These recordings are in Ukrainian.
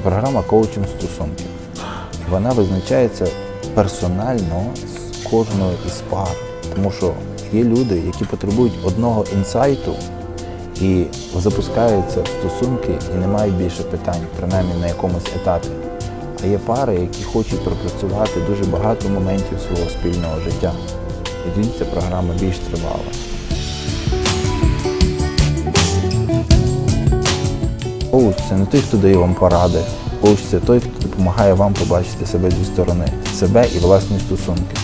програма коучинг стосунків. Вона визначається персонально з кожною із пар. Тому що є люди, які потребують одного інсайту і запускаються в стосунки і не мають більше питань, принаймні на якомусь етапі. А є пари, які хочуть пропрацювати дуже багато моментів свого спільного життя. І тоді ця програма більш тривала. Коуч це не той, хто дає вам поради. Коуч той, хто допомагає вам побачити себе зі сторони, себе і власні стосунки.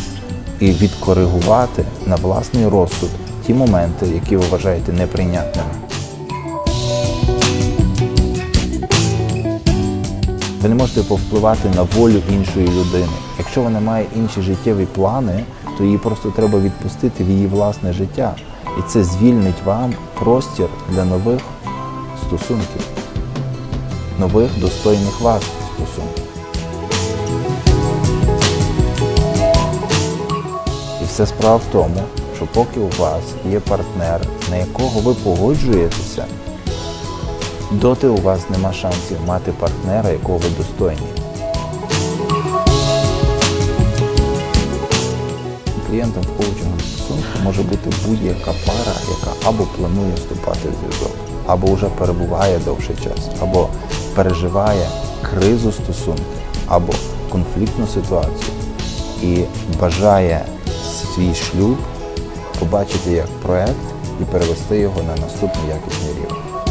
І відкоригувати на власний розсуд ті моменти, які ви вважаєте неприйнятними. Ви не можете повпливати на волю іншої людини. Якщо вона має інші життєві плани, то її просто треба відпустити в її власне життя. І це звільнить вам простір для нових стосунків, нових достойних вас стосунків. І вся справа в тому, що поки у вас є партнер, на якого ви погоджуєтеся, доти у вас нема шансів мати партнера, якого ви достойні. Клієнтом в коучингу стосунку може бути будь-яка пара, яка або планує вступати в зв'язок, або вже перебуває довший час, або переживає кризу стосунків, або конфліктну ситуацію і бажає свій шлюб побачити як проект і перевести його на наступний якісний рівень.